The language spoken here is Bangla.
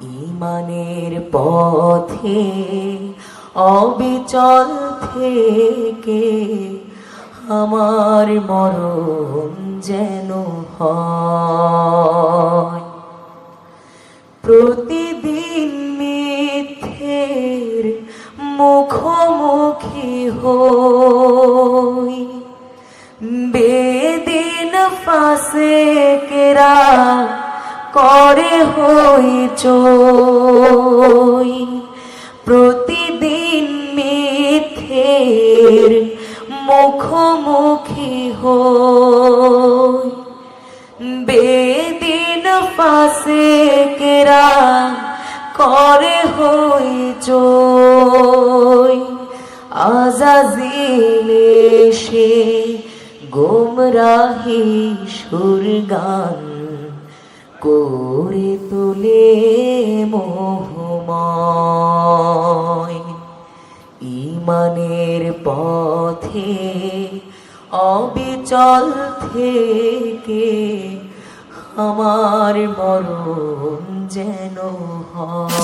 ইমানের পথে অবিচল থেকে আমার মরণ যেন প্রতিদিন মিথ্যের মুখোমুখি হই। বেদিন ফাঁসে কেরা করে হই চই প্রতিদিন মিথ্যের মুখোমুখি হই। বেদিন ফাঁসে কেরা করে হই চই আজাজিল সে গোমরাহি সুর গান করে তোলে মোহময়। ইমানের পথে অবিচল থেকে আমার মরণ যেন হয়।